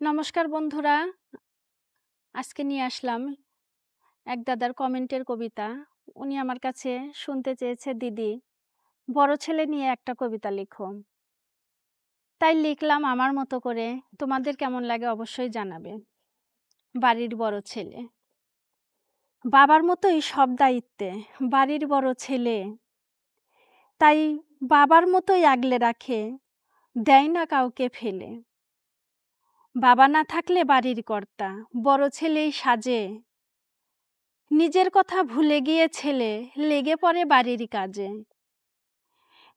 নমস্কার বন্ধুরা। আজকে নিয়ে আসলাম এক দাদার কমেন্টের কবিতা। উনি আমার কাছে শুনতে চেয়েছে, দিদি, বড় ছেলে নিয়ে একটা কবিতা লিখো। তাই লিখলাম আমার মতো করে। তোমাদের কেমন লাগে অবশ্যই জানাবে। বাড়ির বড় ছেলে। বাবার মতোই সব দায়িত্বে, বাড়ির বড় ছেলে। তাই বাবার মতোই আগলে রাখে, দেয় না কাউকে ফেলে। বাবা না থাকলে বাড়ির কর্তা, বড় ছেলেই সাজে। নিজের কথা ভুলে গিয়ে ছেলে, লেগে পড়ে বাড়ির কাজে।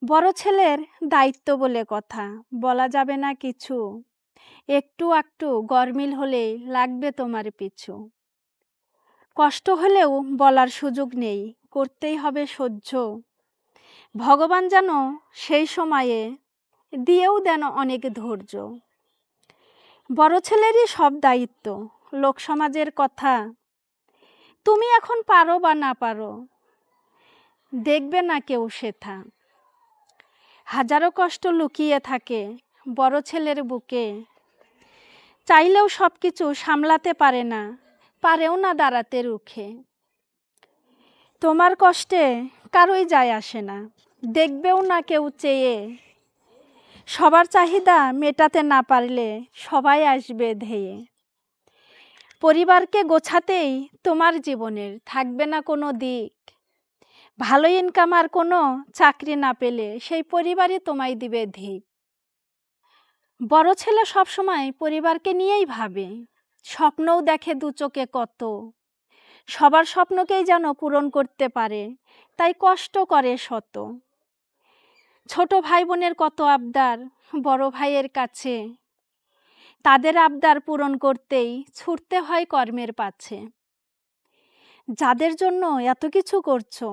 বড় ছেলের দায়িত্ব বলে কথা, বলা যাবে না কিছু। একটু একটু গরমিল হলেই লাগবে তোমার পিছু। কষ্ট হলেও বলার সুযোগ নেই, করতেই হবে সহ্য। ভগবান যেন সেই সময়ে দিয়েও দেন অনেক ধৈর্য। বড় ছেলেরই সব দায়িত্ব, লোক সমাজের কথা। তুমি এখন পারো বা না পারো, দেখবে না কেউ সেথা। হাজারো কষ্ট লুকিয়ে থাকে বড় ছেলের বুকে। চাইলেও সব কিছু সামলাতে পারে না, পারেও না দাঁড়াতে রুখে। তোমার কষ্টে কারোই যায় আসে না, দেখবেও না কেউ চেয়ে। সবার চাহিদা মেটাতে না পারলে সবাই আসবে ধেয়ে। পরিবারকে গোছাতেই তোমার জীবনের থাকবে না কোনো দিক। ভালো ইনকাম আর কোনো চাকরি না পেলে সেই পরিবারই তোমায় দিবে ধিক। বড় ছেলে সবসময় পরিবারকে নিয়েই ভাবে। স্বপ্নও দেখে দু চোখে কত। সবার স্বপ্নকেই যেন পূরণ করতে পারে, তাই কষ্ট করে শত। ছোট ভাই বোনের কত আবদার, বড় ভাইয়ের কাছে। তাদের আবদার পূরণ করতেই ছুটতে হয় কর্মের পাছে। যাদের জন্য এত কিছু করছ,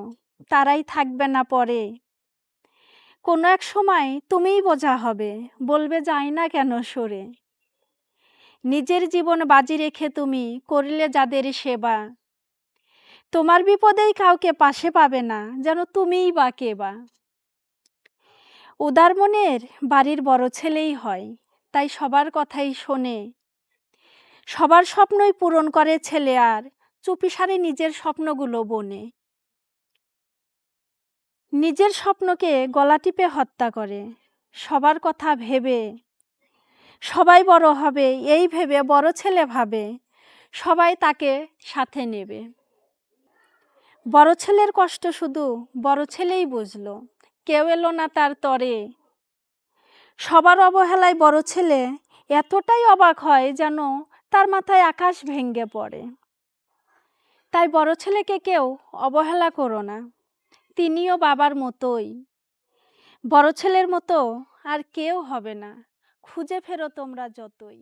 তারাই থাকবে না পরে। কোনো এক সময় তুমিই বোঝা হবে, বলবে যাই না কেন সরে। নিজের জীবন বাজি রেখে তুমি করলে যাদের সেবা। তোমার বিপদেই কাউকে পাশে পাবে না, যেন তুমিই বা কে বা। উদার মনের বাড়ির বড় ছেলেই হয়, তাই সবার কথাই শোনে। সবার স্বপ্নই পূরণ করে ছেলে আর চুপিসারে নিজের স্বপ্নগুলো বনে। নিজের স্বপ্নকে গলা টিপে হত্যা করে, সবার কথা ভেবে। সবাই বড় হবে, এই ভেবে বড় ছেলে ভাবে, সবাই তাকে সাথে নেবে। বড় ছেলের কষ্ট শুধু বড় ছেলেই বুঝলো। কেউ এলো না তার তরে। সবার অবহেলায় বড় ছেলে এতটাই অবাক হয় যেন তার মাথায় আকাশ ভেঙ্গে পড়ে। তাই বড় ছেলেকে কেউ অবহেলা করো না, তিনিও বাবার মতোই। বড় ছেলের মতো আর কেউ হবে না, খুঁজে ফেরো তোমরা যতই।